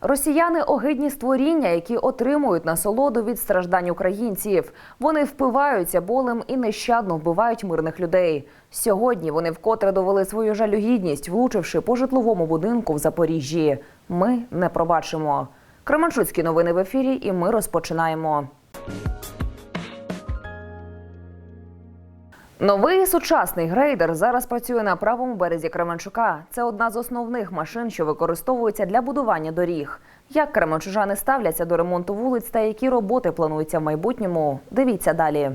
Росіяни огидні створіння, які отримують насолоду від страждань українців. Вони впиваються болем і нещадно вбивають мирних людей. Сьогодні вони вкотре довели свою жалюгідність, влучивши по житловому будинку в Запоріжжі. Ми не пробачимо. Кременчуцькі новини в ефірі, і ми розпочинаємо. Новий сучасний грейдер зараз працює на правому березі Кременчука. Це одна з основних машин, що використовується для будування доріг. Як кременчужани ставляться до ремонту вулиць та які роботи плануються в майбутньому? Дивіться далі.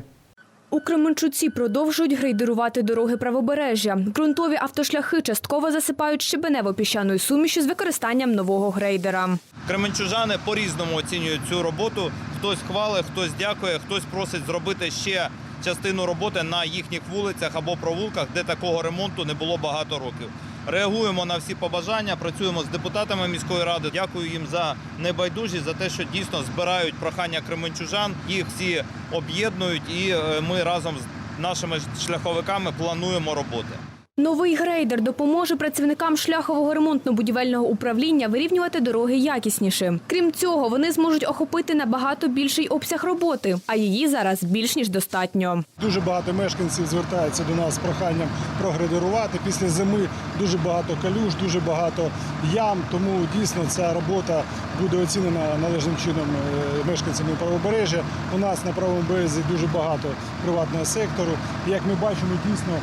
У Кременчуці продовжують грейдерувати дороги правобережжя. Ґрунтові автошляхи частково засипають щебенево-піщаною сумішю з використанням нового грейдера. Кременчужани по-різному оцінюють цю роботу. Хтось хвалить, хтось дякує, хтось просить зробити ще частину роботи на їхніх вулицях або провулках, де такого ремонту не було багато років. Реагуємо на всі побажання, працюємо з депутатами міської ради. Дякую їм за небайдужість, за те, що дійсно збирають прохання кременчужан. Їх всі об'єднують, і е, ми разом з нашими шляховиками плануємо роботи. Новий грейдер допоможе працівникам шляхового ремонтно-будівельного управління вирівнювати дороги якісніше. Крім цього, вони зможуть охопити набагато більший обсяг роботи, а її зараз більш ніж достатньо. Дуже багато мешканців звертаються до нас з проханням прогрейдерувати. Після зими дуже багато калюж, дуже багато ям. Тому дійсно ця робота буде оцінена належним чином е, мешканцями правобережжя. У нас на правому березі дуже багато приватного сектору. Як ми бачимо, дійсно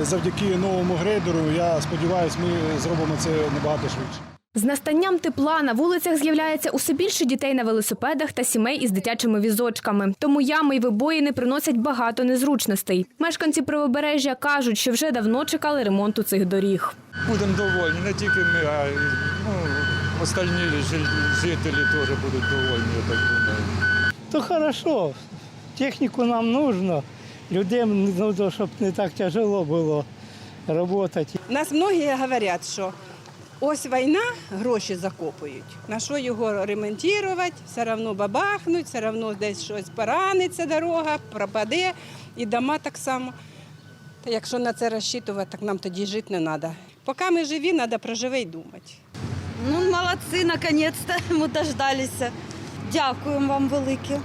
е, завдяки новому грейдеру, я сподіваюся, ми зробимо це набагато швидше. З настанням тепла на вулицях з'являється усе більше дітей на велосипедах та сімей із дитячими візочками. Тому ями й вибоїни приносять багато незручностей. Мешканці правобережжя кажуть, що вже давно чекали ремонту цих доріг. Будемо довольні, не тільки ми, а й ну, остальні жителі теж будуть довольні, я так думаю. То хорошо. Техніку нам нужно. Людям, ну, щоб не так тяжело було працювати. Нас многі говорять, що ось війна, гроші закопують. На що його ремонтувати, все одно бабахнуть, все одно десь щось пораниться дорога, пропаде, і дома так само. Та якщо на це розчитувати, так нам тоді жити не треба. Поки ми живі, треба про живе й думати. Ну, молодці, наконець-то ми дождалися. Дякуємо вам велике.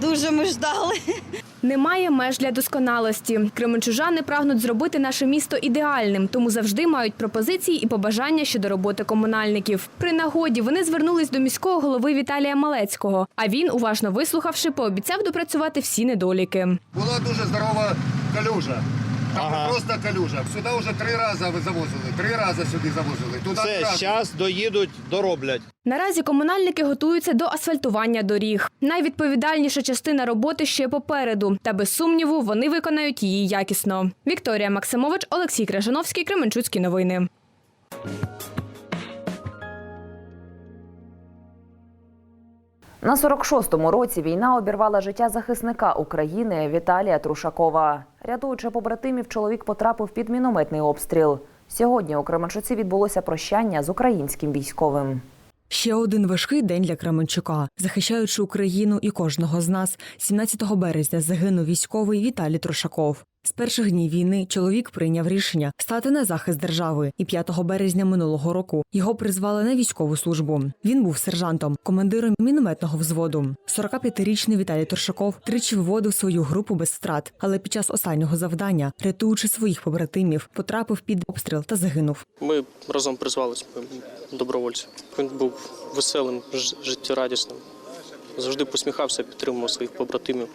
Дуже ми ждали. Немає меж для досконалості. Кременчужани прагнуть зробити наше місто ідеальним, тому завжди мають пропозиції і побажання щодо роботи комунальників. При нагоді вони звернулись до міського голови Віталія Малецького. А він, уважно вислухавши, пообіцяв допрацювати всі недоліки. Була дуже здорова калюжа. Там Ага. просто калюжа. Сюди вже три рази завозили. Три рази сюди завозили. Туди Все, зараз доїдуть, дороблять. Наразі комунальники готуються до асфальтування доріг. Найвідповідальніша частина роботи ще попереду, та без сумніву вони виконають її якісно. Вікторія Максимович, Олексій Крижановський, Кременчуцькі новини. На 46-му році війна обірвала життя захисника України Віталія Трушакова. Рятуючи побратимів, чоловік потрапив під мінометний обстріл. Сьогодні у Кременчуці відбулося прощання з українським військовим. Ще один важкий день для Кременчука. Захищаючи Україну і кожного з нас, 17 березня загинув військовий Віталій Трошаков. З перших днів війни чоловік прийняв рішення стати на захист держави, і 5 березня минулого року його призвали на військову службу. Він був сержантом, командиром мінометного взводу. 45-річний Віталій Торшаков тричі виводив свою групу без втрат, але під час останнього завдання, рятуючи своїх побратимів, потрапив під обстріл та загинув. Ми разом призвалися ми. Він був веселим, життєрадісним. Завжди посміхався, підтримував своїх побратимів,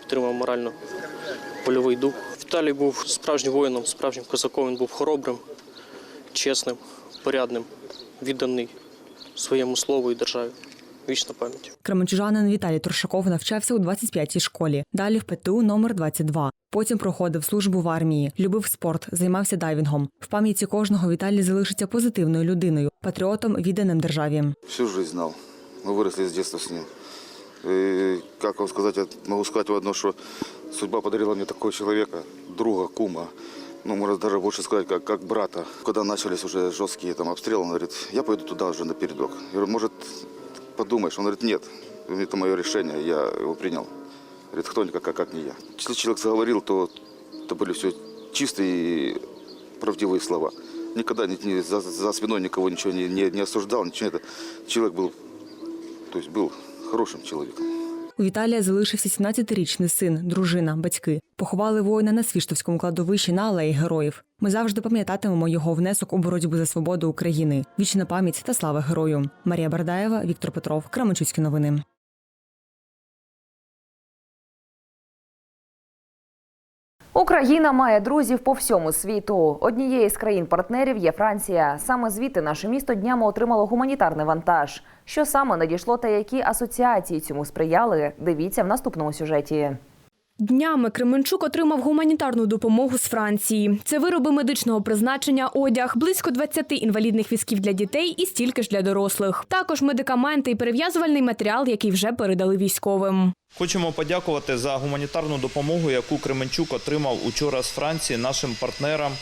підтримував морально польовий дух. Віталій був справжнім воїном, справжнім козаком. Він був хоробрим, чесним, порядним, відданий своєму слову і державі. Вічна пам'ять. Кременчужанин Віталій Торшаков навчався у 25-й школі, далі в ПТУ номер 22. Потім проходив службу в армії, любив спорт, займався дайвінгом. В пам'яті кожного Віталій залишиться позитивною людиною, патріотом, відданим державі. Всю жизнь знал. Мы выросли с детства с ним. Как вам сказать, я могу сказать одно, что судьба подарила мне такого человека, друга, кума. Ну, можно даже больше сказать, как, как брата. Когда начались уже жесткие там обстрелы, он говорит, я пойду туда уже на передок. Я говорю, может, подумаешь? Он говорит, нет, это мое решение, я его принял. Говорит, кто никак, как, как не я. Если человек заговорил, то это были все чистые и правдивые слова. никогда ни- ни за, за спиной никого ничего не, не, не осуждал, ничего это. Человек был, то есть был хорошим чоловіком. У Віталія залишився 17-річний син, дружина, батьки. Поховали воїна на Свіштовському кладовищі на алеї героїв. Ми завжди пам'ятатимемо його внесок у боротьбу за свободу України. Вічна пам'ять та слава герою. Марія Бардаєва, Віктор Петров, Кременчуцькі новини. Україна має друзів по всьому світу. Однією з країн-партнерів є Франція. Саме звідти наше місто днями отримало гуманітарний вантаж. Що саме надійшло та які асоціації цьому сприяли? Дивіться в наступному сюжеті. Днями Кременчук отримав гуманітарну допомогу з Франції. Це вироби медичного призначення, одяг, близько 20 інвалідних візків для дітей і стільки ж для дорослих. Також медикаменти і перев'язувальний матеріал, який вже передали військовим. Хочемо подякувати за гуманітарну допомогу, яку Кременчук отримав учора з Франції нашим партнерам,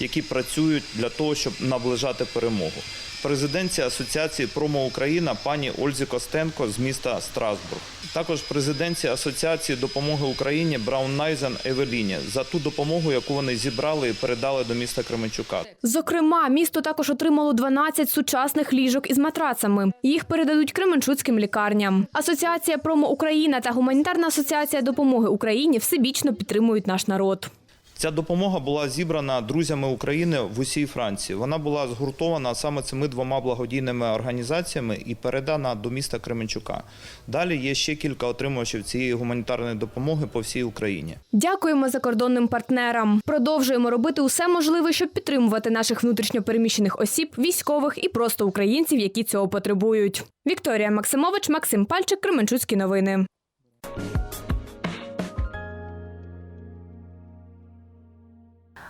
які працюють для того, щоб наближати перемогу. Президенції Асоціації Промо Україна пані Ользі Костенко з міста Страсбург. Також президенції Асоціації допомоги Україні Браун Найзен Евеліні за ту допомогу, яку вони зібрали і передали до міста Кременчука. Зокрема, місто також отримало 12 сучасних ліжок із матрацами. Їх передадуть кременчуцьким лікарням. Асоціація Промо Україна та гуманітарна асоціація допомоги Україні всебічно підтримують наш народ. Ця допомога була зібрана друзями України в усій Франції. Вона була згуртована саме цими двома благодійними організаціями і передана до міста Кременчука. Далі є ще кілька отримувачів цієї гуманітарної допомоги по всій Україні. Дякуємо закордонним партнерам. Продовжуємо робити усе можливе, щоб підтримувати наших внутрішньопереміщених осіб, військових і просто українців, які цього потребують. Вікторія Максимович, Максим Пальчик, Кременчуцькі новини.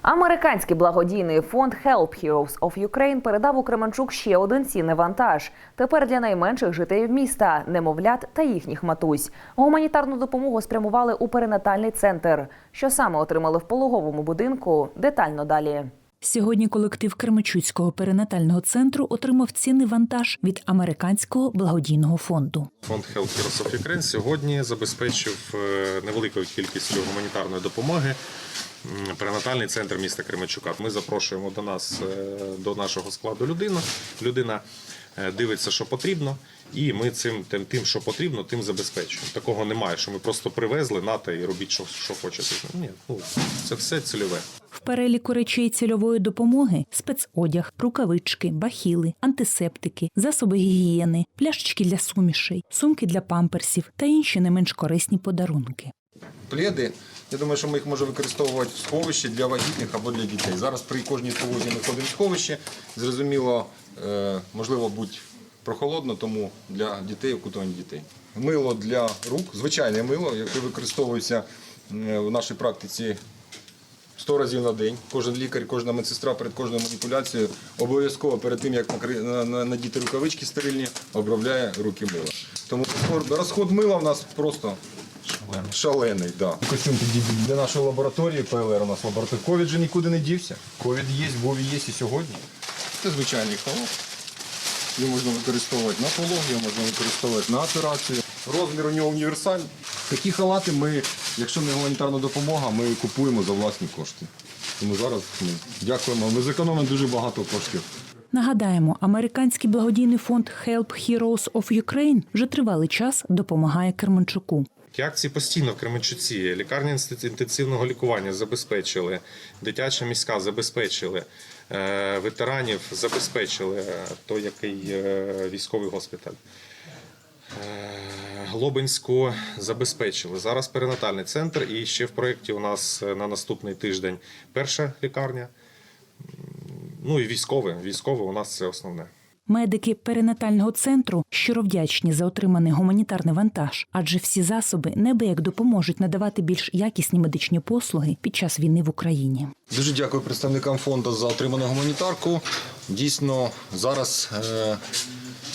Американський благодійний фонд Help Heroes of Ukraine передав у Кременчук ще один цінний вантаж. Тепер для найменших жителів міста, немовлят та їхніх матусь. Гуманітарну допомогу спрямували у перинатальний центр. Що саме отримали в пологовому будинку? Детально далі. Сьогодні колектив Кременчуцького перинатального центру отримав цінний вантаж від американського благодійного фонду. Фонд Health Heroes of Ukraine сьогодні забезпечив е, невеликою кількістю гуманітарної допомоги перинатальний центр міста Кременчука. Ми запрошуємо до нас е, до нашого складу людину. Людина е, дивиться, що потрібно, і ми цим тим, тим, що потрібно, тим забезпечуємо. Такого немає, що ми просто привезли нате і робіть, що, що хочете. Ні, ну це все цільове. В переліку речей цільової допомоги спецодяг, рукавички, бахіли, антисептики, засоби гігієни, пляшечки для сумішей, сумки для памперсів та інші не менш корисні подарунки. пледи. Я думаю, що ми їх можемо використовувати в сховищі для вагітних або для дітей. Зараз при кожній тривозі ми ходимо в сховище. Зрозуміло, е, можливо, будь прохолодно, тому для дітей, окутування дітей. Мило для рук, звичайне мило, яке використовується е, в нашій практиці 100 разів на день. Кожен лікар, кожна медсестра перед кожною маніпуляцією обов'язково перед тим, як на- на- надіти рукавички стерильні, обробляє руки мила. Тому розход мила в нас просто шалений. Да. Костюм підійде для нашої лабораторії, ПЛР у нас лабораторія. Ковід же нікуди не дівся. Ковід є, був і є і сьогодні. Це звичайний халат. Його можна використовувати на пологи, його можна використовувати на операцію. Розмір у нього універсальний. Такі халати ми, якщо не гуманітарна допомога, ми купуємо за власні кошти. Тому зараз ми дякуємо. Ми зекономимо дуже багато коштів. Нагадаємо, американський благодійний фонд Help Heroes of Ukraine вже тривалий час допомагає Керманчуку. Ті акції постійно в Кременчуці. Лікарня інститу- інтенсивного лікування забезпечили, дитяча міська забезпечили, е, ветеранів забезпечили, той, який е, військовий госпіталь. Е, Глобинську забезпечили. Зараз перинатальний центр і ще в проєкті у нас на наступний тиждень перша лікарня. Ну і військове. Військове у нас це основне. Медики перинатального центру щиро вдячні за отриманий гуманітарний вантаж, адже всі засоби небияк допоможуть надавати більш якісні медичні послуги під час війни в Україні. Дуже дякую представникам фонду за отриману гуманітарку. Дійсно, зараз е,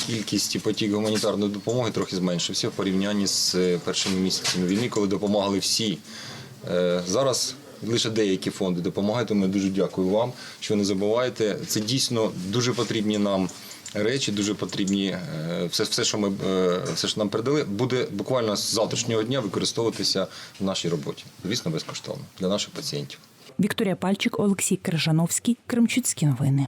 кількість і потік гуманітарної допомоги трохи зменшився в порівнянні з е, першими місяцями війни, коли допомагали всі. Е, зараз лише деякі фонди допомагають, тому дуже дякую вам, що не забуваєте. Це дійсно дуже потрібні нам. Речі дуже потрібні. Е, Все, все, що ми е, все, що нам передали, буде буквально з завтрашнього дня використовуватися в нашій роботі. Звісно, безкоштовно для наших пацієнтів. Вікторія Пальчик, Олексій Крижановський, Кремчуцькі новини.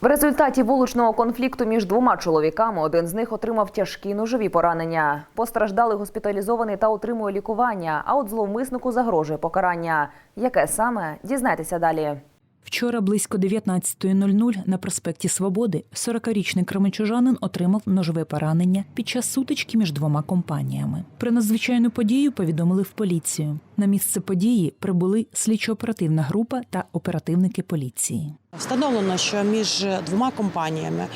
В результаті вуличного конфлікту між двома чоловіками один з них отримав тяжкі ножові поранення. Постраждалий госпіталізований та отримує лікування. А от зловмиснику загрожує покарання. Яке саме дізнайтеся далі. Вчора близько 19.00 на проспекті Свободи 40-річний кременчужанин отримав ножове поранення під час сутички між двома компаніями. Про надзвичайну подію повідомили в поліцію. На місце події прибули слідчо-оперативна група та оперативники поліції. Встановлено, що між двома компаніями,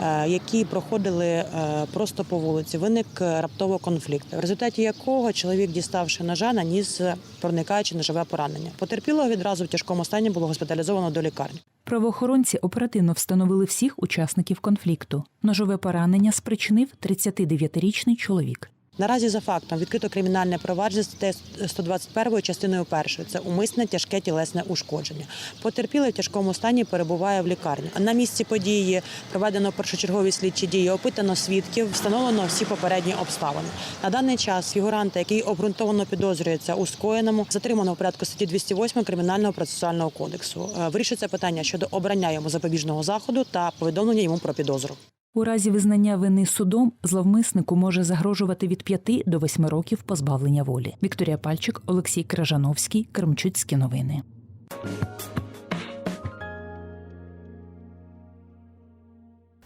е, які проходили е, просто по вулиці, виник раптовий конфлікт, в результаті якого чоловік, діставши ножа, наніс проникаючи ножове поранення. Потерпілого відразу в тяжкому стані було госпіталізовано до лікарні. Правоохоронці оперативно встановили всіх учасників конфлікту. Ножове поранення спричинив 39-річний чоловік. Наразі за фактом відкрито кримінальне провадження статтею 121 частиною 1. Це умисне тяжке тілесне ушкодження. Потерпілий в тяжкому стані перебуває в лікарні. На місці події проведено першочергові слідчі дії, опитано свідків, встановлено всі попередні обставини. На даний час фігуранта, який обґрунтовано підозрюється у скоєному, затримано в порядку статті 208 кримінального процесуального кодексу. Е, Вирішується питання щодо обрання йому запобіжного заходу та повідомлення йому про підозру. У разі визнання вини судом зловмиснику може загрожувати від 5 до 8 років позбавлення волі. Вікторія Пальчик, Олексій Кражановський, Кремчуцькі новини.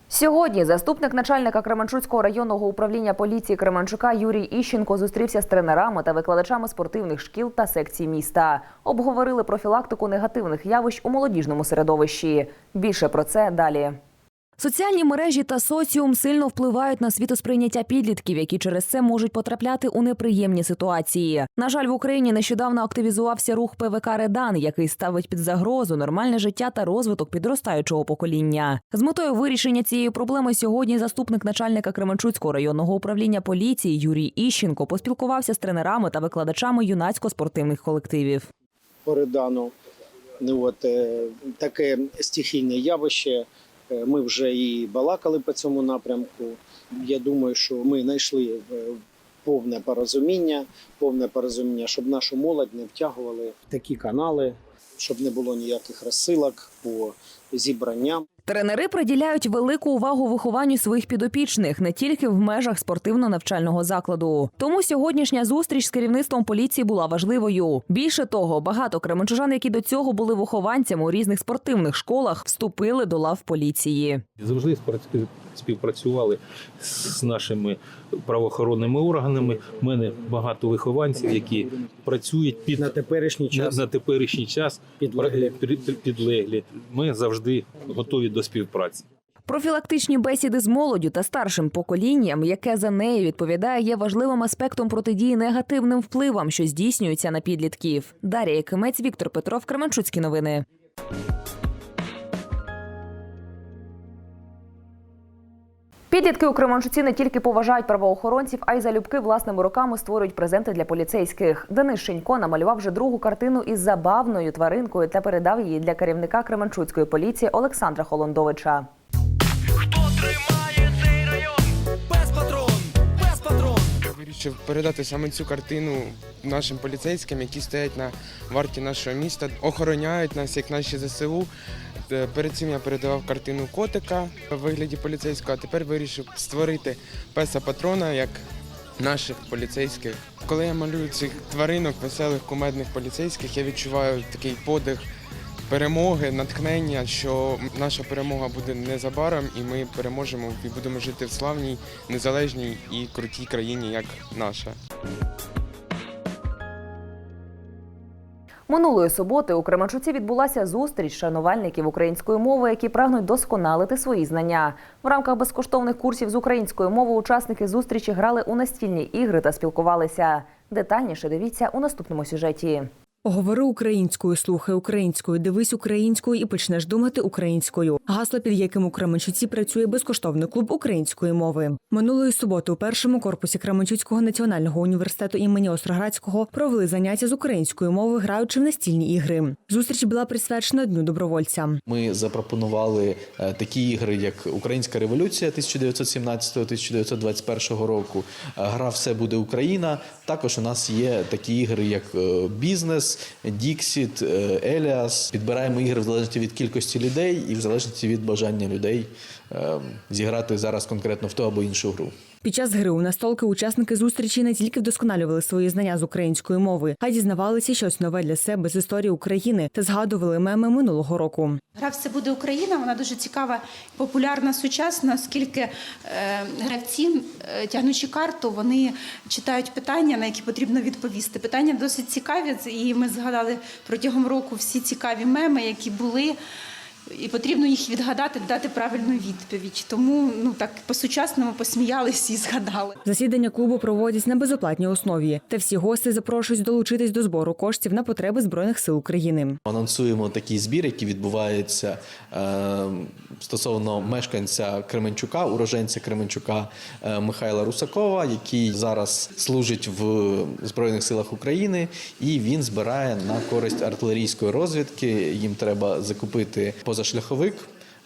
Сьогодні заступник начальника Кременчуцького районного управління поліції Кременчука Юрій Іщенко зустрівся з тренерами та викладачами спортивних шкіл та секцій міста. Обговорили профілактику негативних явищ у молодіжному середовищі. Більше про це далі. Соціальні мережі та соціум сильно впливають на світосприйняття підлітків, які через це можуть потрапляти у неприємні ситуації. На жаль, в Україні нещодавно активізувався рух ПВК Редан, який ставить під загрозу нормальне життя та розвиток підростаючого покоління. З метою вирішення цієї проблеми сьогодні заступник начальника Кременчуцького районного управління поліції Юрій Іщенко поспілкувався з тренерами та викладачами юнацько-спортивних колективів. Передано ну, от, е, таке стихійне явище. Е, Ми вже і балакали по цьому напрямку. Я думаю, що ми знайшли е, повне порозуміння, повне порозуміння, щоб нашу молодь не втягували в такі канали, щоб не було ніяких розсилок по зібранням. Тренери приділяють велику увагу вихованню своїх підопічних не тільки в межах спортивно-навчального закладу. Тому сьогоднішня зустріч з керівництвом поліції була важливою. Більше того, багато кременчужан, які до цього були вихованцями у різних спортивних школах, вступили до лав поліції. Завжди співпрацювали з нашими правоохоронними органами. У мене багато вихованців, які працюють під На теперішній час на, на теперішній час Підлеглі. підлеглі. Ми завжди готові до співпраці. Профілактичні бесіди з молоддю та старшим поколінням, яке за нею відповідає, є важливим аспектом протидії негативним впливам, що здійснюються на підлітків. Дарія Кимець, Віктор Петров, Кременчуцькі новини. Підлітки у Кременчуці не тільки поважають правоохоронців, а й залюбки власними руками створюють презенти для поліцейських. Денис Шенько намалював вже другу картину із забавною тваринкою та передав її для керівника Кременчуцької поліції Олександра Холондовича. Вирішив передати саме цю картину нашим поліцейським, які стоять на варті нашого міста, охороняють нас як наші ЗСУ. Е, Перед цим я передавав картину котика в вигляді поліцейського, а тепер вирішив створити песа патрона як наших поліцейських. Коли я малюю цих тваринок, веселих кумедних поліцейських, я відчуваю такий подих перемоги, натхнення, що наша перемога буде незабаром, і ми переможемо і будемо жити в славній, незалежній і крутій країні, як наша. Минулої суботи у Кременчуці відбулася зустріч шанувальників української мови, які прагнуть досконалити свої знання. В рамках безкоштовних курсів з української мови учасники зустрічі грали у настільні ігри та спілкувалися. Детальніше дивіться у наступному сюжеті. Говори українською, слухай українською, дивись українською і почнеш думати українською. Гасло, під яким у Кременчуці працює безкоштовний клуб української мови. Минулої суботи у першому корпусі Кременчуцького національного університету імені Остроградського провели заняття з української мови, граючи в настільні ігри. Зустріч була присвячена дню добровольця. Ми запропонували е, такі ігри, як Українська революція 1917-1921 року. е, Гра Все буде Україна. Також у нас є такі ігри, як е, бізнес, Діксіт, Еліас. Підбираємо ігри в залежності від кількості людей і в залежності від бажання людей е, зіграти зараз конкретно в ту або іншу гру. Під час гри у настолки учасники зустрічі не тільки вдосконалювали свої знання з української мови, а й дізнавалися щось нове для себе з історії України та згадували меми минулого року. Гра «Все буде Україна. Вона дуже цікава, популярна сучасна, оскільки е, гравці, е, тягнучи карту, вони читають питання, на які потрібно відповісти. Питання досить цікаві, і ми згадали протягом року всі цікаві меми, які були. І потрібно їх відгадати, дати правильну відповідь. Тому ну так по-сучасному посміялись і згадали. Засідання клубу проводять на безоплатній основі, та всі гості запрошують долучитись до збору коштів на потреби збройних сил України. Анонсуємо такий збір, який відбувається е, стосовно мешканця Кременчука, уроженця Кременчука е, Михайла Русакова, який зараз служить в Збройних силах України, і він збирає на користь артилерійської розвідки. Їм треба закупити позашляховик.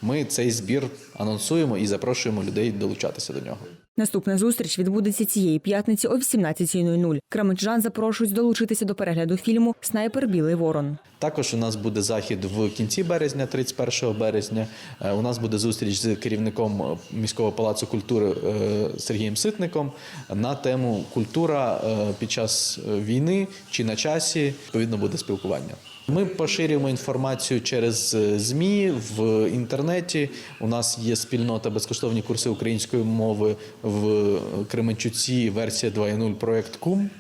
Ми цей збір анонсуємо і запрошуємо людей долучатися до нього. Наступна зустріч відбудеться цієї п'ятниці о 18.00. Кременчужан запрошують долучитися до перегляду фільму Снайпер Білий Ворон. Також у нас буде захід в кінці березня, 31 березня. Е, У нас буде зустріч з керівником е, міського палацу культури е, Сергієм Ситником на тему культура під час війни чи на часі. Відповідно, буде спілкування. Ми поширюємо інформацію через е, ЗМІ в інтернеті. У нас є спільнота безкоштовні курси української мови в Кременчуці. Версія 2.0 проект Кум.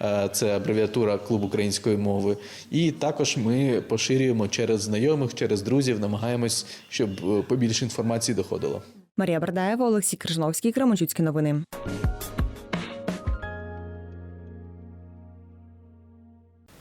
Е, Це абревіатура Клуб української мови. І також ми поширюємо через знайомих, через друзів, намагаємось, щоб е, побільше інформації доходило. Марія Бардаєва, Олексій Крижновський, Кременчуцькі новини.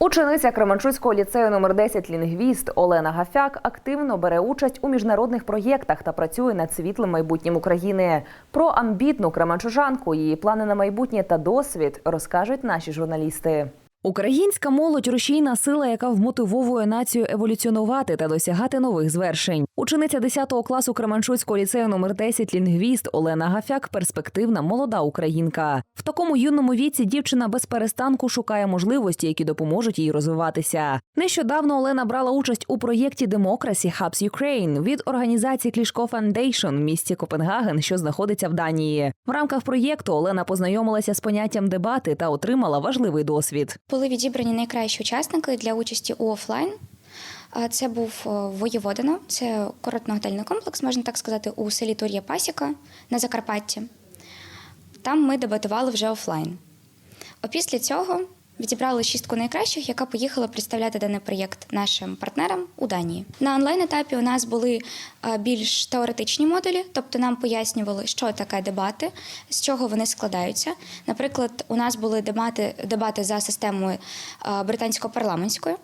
Учениця Кременчуцького ліцею номер 10 лінгвіст Олена Гафяк активно бере участь у міжнародних проєктах та працює над світлим майбутнім України. Про амбітну кременчужанку, її плани на майбутнє та досвід розкажуть наші журналісти. Українська молодь рушійна сила, яка вмотивовує націю еволюціонувати та досягати нових звершень. Учениця 10 класу Кременчуцького ліцею номер 10 лінгвіст Олена Гафяк перспективна молода українка. В такому юному віці дівчина без перестанку шукає можливості, які допоможуть їй розвиватися. Нещодавно Олена брала участь у проєкті Democracy Hubs Ukraine від організації Клішко Foundation в місті Копенгаген, що знаходиться в Данії. В рамках проєкту Олена познайомилася з поняттям дебати та отримала важливий досвід. Були відібрані найкращі учасники для участі у офлайн. Це був е, Воєводино, це курортно-готельний комплекс, можна так сказати, у селі Тур'я Пасіка на Закарпатті. Там ми дебатували вже офлайн. Опісля цього відібрали шістку найкращих, яка поїхала представляти даний проєкт нашим партнерам у Данії. На онлайн-етапі у нас були е, більш теоретичні модулі, тобто нам пояснювали, що таке дебати, з чого вони складаються. Наприклад, у нас були дебати, дебати за системою е, британсько-парламентської.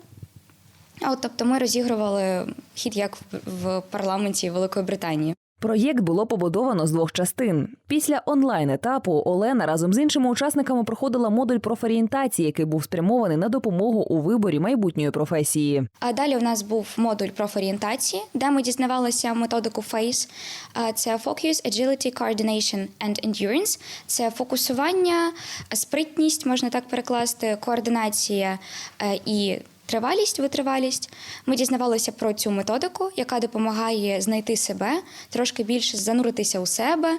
А от, тобто ми розігрували хід як в парламенті Великої Британії. Проєкт було побудовано з двох частин. Після онлайн-етапу Олена разом з іншими учасниками проходила модуль профорієнтації, який був спрямований на допомогу у виборі майбутньої професії. А далі у нас був модуль профорієнтації, де ми дізнавалися методику FACE. Це Focus, Agility, Coordination and Endurance. Це фокусування, спритність, можна так перекласти, координація е, і тривалість, витривалість. Ми дізнавалися про цю методику, яка допомагає знайти себе, трошки більше зануритися у себе,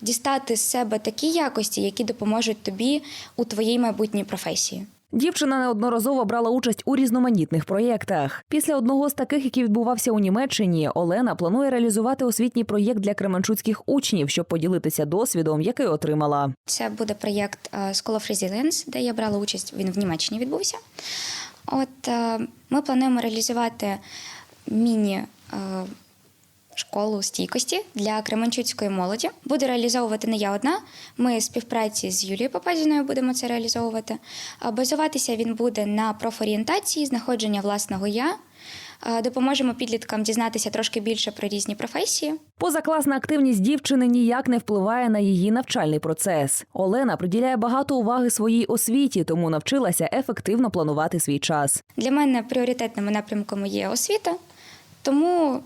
дістати з себе такі якості, які допоможуть тобі у твоїй майбутній професії. Дівчина неодноразово брала участь у різноманітних проєктах. Після одного з таких, який відбувався у Німеччині, Олена планує реалізувати освітній проєкт для кременчуцьких учнів, щоб поділитися досвідом, який отримала. Це буде проєкт School of Resilience, де я брала участь. Він в Німеччині відбувся. От е, ми плануємо реалізувати міні. е, школу стійкості для Кременчуцької молоді. буде реалізовувати не я одна. Ми в співпраці з Юлією Попадіною будемо це реалізовувати. Базуватися він буде на профорієнтації, знаходження власного я. А, Допоможемо підліткам дізнатися трошки більше про різні професії. Позакласна активність дівчини ніяк не впливає на її навчальний процес. Олена приділяє багато уваги своїй освіті, тому навчилася ефективно планувати свій час. Для мене пріоритетними напрямками є освіта, тому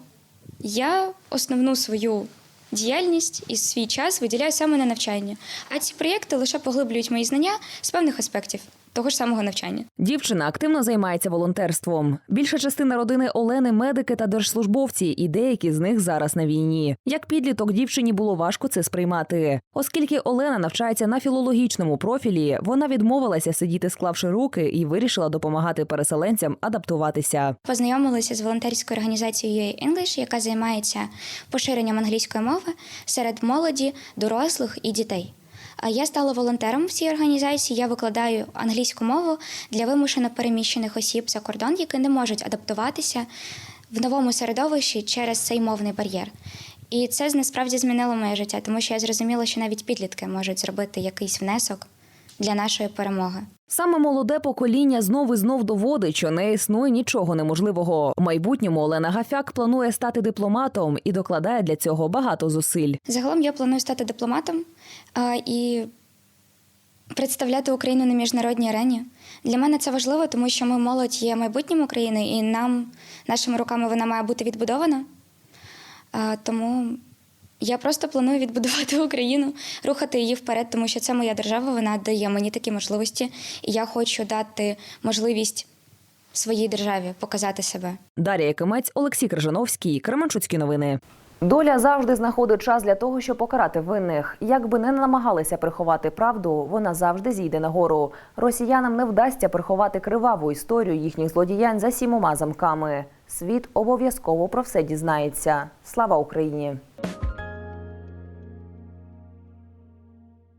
я основну свою діяльність і свій час виділяю саме на навчання. А ці проєкти лише поглиблюють мої знання з певних аспектів того ж самого навчання. Дівчина активно займається волонтерством. Більша частина родини Олени медики та держслужбовці, і деякі з них зараз на війні. Як підліток дівчині було важко це сприймати, оскільки Олена навчається на філологічному профілі, вона відмовилася сидіти, склавши руки, і вирішила допомагати переселенцям адаптуватися. Познайомилася з волонтерською організацією UA English, яка займається поширенням англійської мови серед молоді, дорослих і дітей. Я стала волонтером в цій організації. Я викладаю англійську мову для вимушено переміщених осіб за кордон, які не можуть адаптуватися в новому середовищі через цей мовний бар'єр. І це насправді змінило моє життя, тому що я зрозуміла, що навіть підлітки можуть зробити якийсь внесок для нашої перемоги. Саме молоде покоління знов і знов доводить, що не існує нічого неможливого. В майбутньому Олена Гафяк планує стати дипломатом і докладає для цього багато зусиль. Загалом я планую стати дипломатом і представляти Україну на міжнародній арені. Для мене це важливо, тому що ми молодь є майбутнім України, і нам, нашими руками, вона має бути відбудована. Тому я просто планую відбудувати Україну, рухати її вперед, тому що це моя держава, вона дає мені такі можливості, і я хочу дати можливість своїй державі показати себе. Дар'я Якимець, Олексій Крижановський, Кременчуцькі новини. Доля завжди знаходить час для того, щоб покарати винних. Як би не намагалися приховати правду, вона завжди зійде нагору. Росіянам не вдасться приховати криваву історію їхніх злодіянь за сімома замками. Світ обов'язково про все дізнається. Слава Україні!